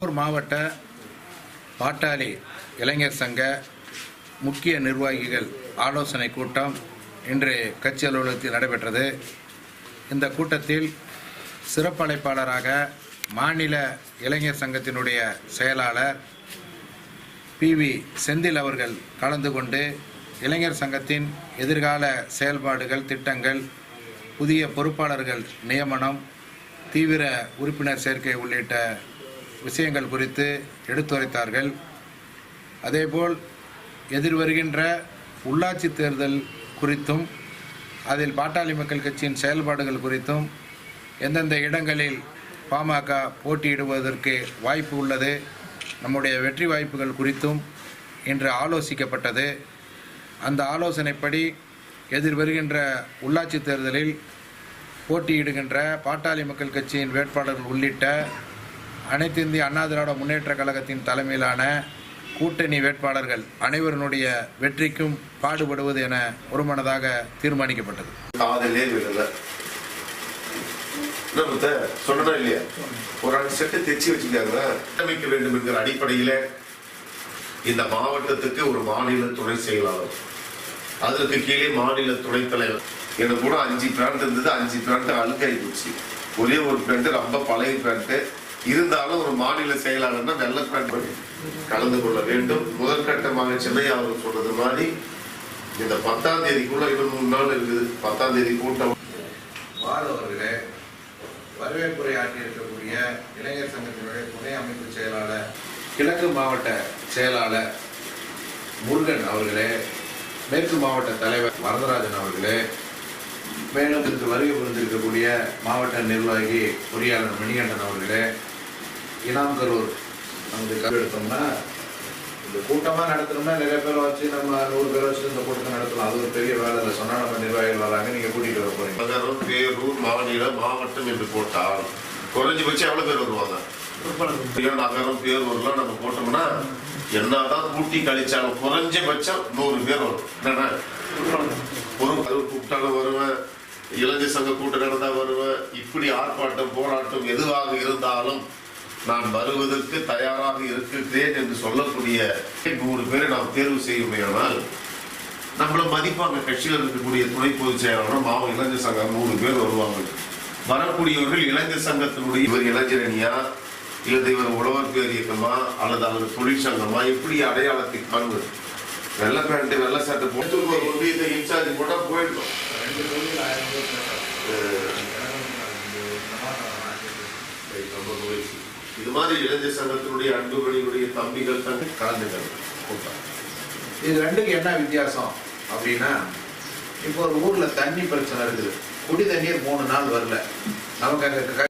திருப்பூர் மாவட்ட பாட்டாளி இளைஞர் சங்க முக்கிய நிர்வாகிகள் ஆலோசனை கூட்டம் இன்று கட்சி அலுவலகத்தில் நடைபெற்றது. இந்த கூட்டத்தில் சிறப்பழைப்பாளராக மாநில இளைஞர் சங்கத்தினுடைய செயலாளர் பி. வி. செந்தில் அவர்கள் கலந்து கொண்டு இளைஞர் சங்கத்தின் எதிர்கால செயல்பாடுகள் திட்டங்கள் புதிய பொறுப்பாளர்கள் நியமனம் தீவிர உறுப்பினர் சேர்க்கை உள்ளிட்ட விஷயங்கள் குறித்து எடுத்துரைத்தார்கள். அதேபோல் எதிர்வருகின்ற உள்ளாட்சி தேர்தல் குறித்தும் அதில் பாட்டாளி மக்கள் கட்சியின் செயல்பாடுகள் குறித்தும் எந்தெந்த இடங்களில் பாமக போட்டியிடுவதற்கு வாய்ப்பு உள்ளது நம்முடைய வெற்றி வாய்ப்புகள் குறித்தும் இன்று ஆலோசிக்கப்பட்டது. அந்த ஆலோசனைப்படி எதிர் வருகின்ற உள்ளாட்சி தேர்தலில் போட்டியிடுகின்ற பாட்டாளி மக்கள் கட்சியின் வேட்பாளர்கள் உள்ளிட்ட அனைத்து இந்திய அண்ணா திராவிட முன்னேற்ற கழகத்தின் தலைமையிலான கூட்டணி வேட்பாளர்கள் அனைவருடைய வெற்றிக்கும் பாடுபடுவது என ஒருமனதாக தீர்மானிக்கப்பட்டது. காதலே விடல. புத்த சொன்னா இல்லையா? ஒரு ரெண்டு செட்டு தைச்சு வச்சுக்காங்க அமைக்க வேண்டும் என்கிற அடிப்படையில இந்த மாவட்டத்துக்கு ஒரு மாநில துணை செயலாளர். அதற்கு கீழே மாநில துணைத் தலைவர். எனக்கு கூட அஞ்சு பிராண்ட் இருந்தது அஞ்சு பிராண்ட் அழுக்காய் போச்சு ஒரே ஒரு பிராண்ட் ரொம்ப பழைய பிராண்ட் இருந்தாலும் ஒரு மாநில செயலாளர்னா வெள்ள பண்ணி கலந்து கொள்ள வேண்டும். முதற்கட்டமாக சென்னை அவர்கள் சொன்னது மாதிரி இந்த பத்தாம் தேதிக்குள்ள இன்னும் மூணு நாள் இருக்குது. பத்தாம் தேதி கூட்டம். பால் அவர்களே வரவேற்புரை ஆற்றியிருக்கக்கூடிய இளைஞர் சங்கத்தினுடைய துணை அமைப்பு செயலாளர் கிழக்கு மாவட்ட செயலாளர் முருகன் அவர்களே மேற்கு மாவட்ட தலைவர் வரதராஜன் அவர்களே மேலும் இதற்கு வருகை புரிந்திருக்கக்கூடிய மாவட்ட நிர்வாகி பொறியாளர் மணிகண்டன் அவர்களே இனாம் கரூர் நமக்கு கரு எடுத்தோம்னா இந்த கூட்டமாக நடத்தணும்னா நிறைய பேர் வச்சு நம்ம நூறு பேர் வச்சு இந்த கூட்டத்தை நடத்தலாம். அது ஒரு பெரிய வேலை இல்லை. சொன்னால் நம்ம நிர்வாகிகள் வராங்க. நீங்கள் கூட்டிகிட்டு வர போகிறீங்க நகரம் பேரூர் மாநிலம் மாவட்டம் என்று போட்டால் குறைஞ்சபட்சம் எவ்வளவு பேர் வருவாங்க? நகரம் பேரூர்லாம் நம்ம போட்டோம்னா என்னதான் கூட்டி கழிச்சாலும் குறைஞ்சபட்சம் நூறு பேர் வரும். என்னன்னா ஒரு ஒரு கூப்பிட்டாலும் வருவேன் இளைஞர் சங்க கூட்டம் நடந்தா வருவேன் இப்படி ஆர்ப்பாட்டம் போராட்டம் எதுவாக இருந்தாலும் நான் வருவதற்கு தயாராக இருக்கிறேன் என்று சொல்லக்கூடிய நூறு பேரை நாம் தேர்வு செய்யுமையானால் நம்மளை மதிப்பாங்க கட்சியில் இருக்கக்கூடிய துணை பொதுச் செயலாளர் மாவட்ட இளைஞர் சங்கம் நூறு பேர் வருவாங்க. வரக்கூடியவர்கள் இளைஞர் சங்கத்தினுடைய இவர் இளைஞரணியா இல்லது இவர் உழவர் பேர் இயக்கமா அல்லது அவர் தொழிற்சங்கமா எப்படி அடையாளத்தை காண்பது? வெள்ளை பேண்ட் வெள்ளை சட்டை போட்டு ஒரு ஒன்றியத்தை இன்சார்ஜ் போட்டால் போயிடும் மாதிரி இளைஞர் சங்கத்தினுடைய அன்புகளினுடைய தம்பிகள் தம்பி கலந்துகள். கூட்டம் இது ரெண்டுக்கு என்ன வித்தியாசம் அப்படின்னா இப்போ ஒரு ஊர்ல தண்ணி பிரச்சனை இருக்குது. குடி தண்ணீர் மூணு நாள் வரல. நமக்கு அங்க